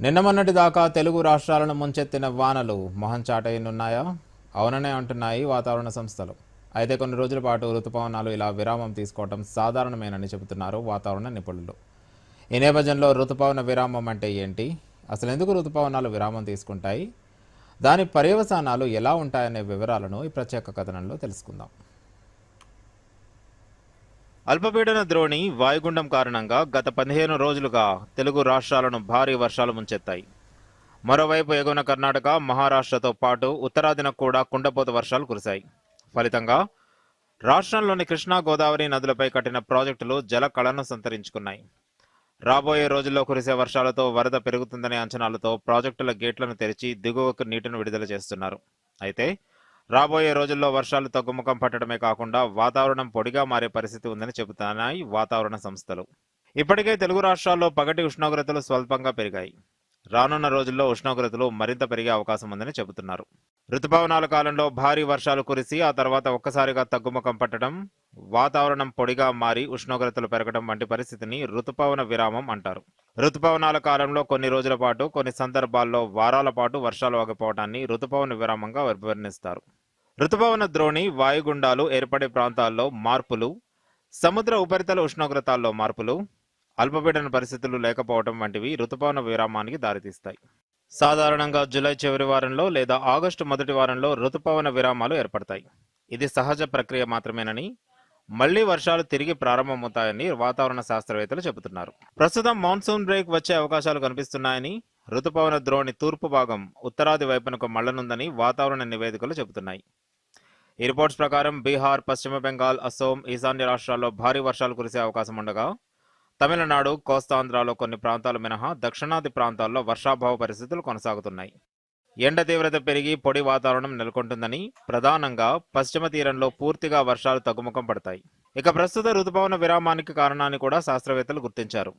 నిన్న మొన్నటి దాకా తెలుగు రాష్ట్రాలను ముంచెత్తిన వానలు మొహం చాటయ్యనున్నాయా? అవుననే అంటున్నాయి వాతావరణ సంస్థలు. అయితే కొన్ని రోజుల పాటు ఋతుపవనాలు ఇలా విరామం తీసుకోవడం సాధారణమేనని చెబుతున్నారు వాతావరణ నిపుణులు. ఈ నేపథ్యంలో ఋతుపవన విరామం అంటే ఏంటి? అసలు ఎందుకు ఋతుపవనాలు విరామం తీసుకుంటాయి? దాని పర్యవసానాలు ఎలా ఉంటాయనే వివరాలను ఈ ప్రత్యేక కథనంలో తెలుసుకుందాం. అల్పపీడన ద్రోణి వాయుగుండం కారణంగా గత పదిహేను రోజులుగా తెలుగు రాష్ట్రాలను భారీ వర్షాలు ముంచెత్తాయి. మరోవైపు ఎగువన కర్ణాటక మహారాష్ట్రతో పాటు ఉత్తరాదిన కూడా కుండపోత వర్షాలు కురిశాయి. ఫలితంగా రాష్ట్రంలోని కృష్ణా గోదావరి నదులపై కట్టిన ప్రాజెక్టులు జల కళను సంతరించుకున్నాయి. రాబోయే రోజుల్లో కురిసే వర్షాలతో వరద పెరుగుతుందనే అంచనాలతో ప్రాజెక్టుల గేట్లను తెరిచి దిగువకు నీటిని విడుదల చేస్తున్నారు. అయితే రాబోయే రోజుల్లో వర్షాలు తగ్గుముఖం పట్టడమే కాకుండా వాతావరణం పొడిగా మారే పరిస్థితి ఉందని చెబుతున్నాయి వాతావరణ సంస్థలు. ఇప్పటికే తెలుగు రాష్ట్రాల్లో పగటి ఉష్ణోగ్రతలు స్వల్పంగా పెరిగాయి. రానున్న రోజుల్లో ఉష్ణోగ్రతలు మరింత పెరిగే అవకాశం ఉందని చెబుతున్నారు. ఋతుపవనాల కాలంలో భారీ వర్షాలు కురిసి ఆ తర్వాత ఒక్కసారిగా తగ్గుముఖం పట్టడం వాతావరణం పొడిగా మారి ఉష్ణోగ్రతలు పెరగడం వంటి పరిస్థితిని ఋతుపవన విరామం అంటారు. ఋతుపవనాల కాలంలో కొన్ని రోజుల పాటు కొన్ని సందర్భాల్లో వారాల పాటు వర్షాలు ఆగిపోవడాన్ని ఋతుపవన విరామంగా వర్ణిస్తారు. ఋతుపవన ద్రోణి వాయుగుండాలు ఏర్పడే ప్రాంతాల్లో మార్పులు సముద్ర ఉపరితల ఉష్ణోగ్రతల్లో మార్పులు అల్పపీడన పరిస్థితులు లేకపోవడం వంటివి ఋతుపవన విరామానికి దారితీస్తాయి. సాధారణంగా జూలై చివరి వారంలో లేదా ఆగస్టు మొదటి వారంలో ఋతుపవన విరామాలు ఏర్పడతాయి. ఇది సహజ ప్రక్రియ మాత్రమేనని మళ్ళీ వర్షాలు తిరిగి ప్రారంభమవుతాయని వాతావరణ శాస్త్రవేత్తలు చెబుతున్నారు. ప్రస్తుతం మాన్సూన్ బ్రేక్ వచ్చే అవకాశాలు కనిపిస్తున్నాయని రుతుపవన ద్రోణి తూర్పు భాగం ఉత్తరాది వైపునకు మళ్ళనుందని వాతావరణ నివేదికలు చెబుతున్నాయి. ఈ రిపోర్ట్స్ ప్రకారం బీహార్ పశ్చిమ బెంగాల్ అసోం ఈశాన్య రాష్ట్రాల్లో భారీ వర్షాలు కురిసే అవకాశం ఉండగా తమిళనాడు కోస్తాంధ్రాలో కొన్ని ప్రాంతాలు మినహా దక్షిణాది ప్రాంతాల్లో వర్షాభావ పరిస్థితులు కొనసాగుతున్నాయి. ఎండ తీవ్రత పెరిగి పొడి వాతావరణం నెలకొంటుందని ప్రధానంగా పశ్చిమ తీరంలో పూర్తిగా వర్షాలు తగ్గుముఖం పడతాయి. ఇక ప్రస్తుత ఋతుపవన విరామానికి కారణాన్ని కూడా శాస్త్రవేత్తలు గుర్తించారు.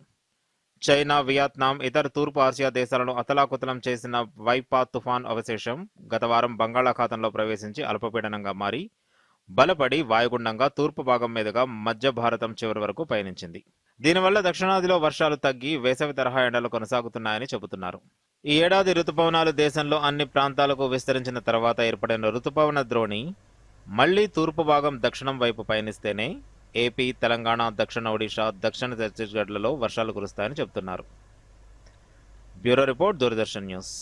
చైనా వియత్నాం ఇతర తూర్పు ఆసియా దేశాలను అతలాకుతలం చేసిన వైపా తుఫాన్ అవశేషం గత వారం బంగాళాఖాతంలో ప్రవేశించి అల్పపీడనంగా మారి బలపడి వాయుగుండంగా తూర్పు భాగం మీదుగా మధ్య భారతం చివరి వరకు పయనించింది. దీనివల్ల దక్షిణాదిలో వర్షాలు తగ్గి వేసవి తరహా ఎండలు కొనసాగుతున్నాయని చెబుతున్నారు. ఈ ఏడాది రుతుపవనాలు దేశంలో అన్ని ప్రాంతాలకు విస్తరించిన తర్వాత ఏర్పడిన రుతుపవన ద్రోణి మళ్ళీ తూర్పు భాగం దక్షిణం వైపు పయనిస్తేనే ఏపీ తెలంగాణ దక్షిణ ఒడిషా దక్షిణ ఛత్తీస్గఢ్లలో వర్షాలు కురుస్తాయని చెబుతున్నారు. Bureau report Doordarshan news.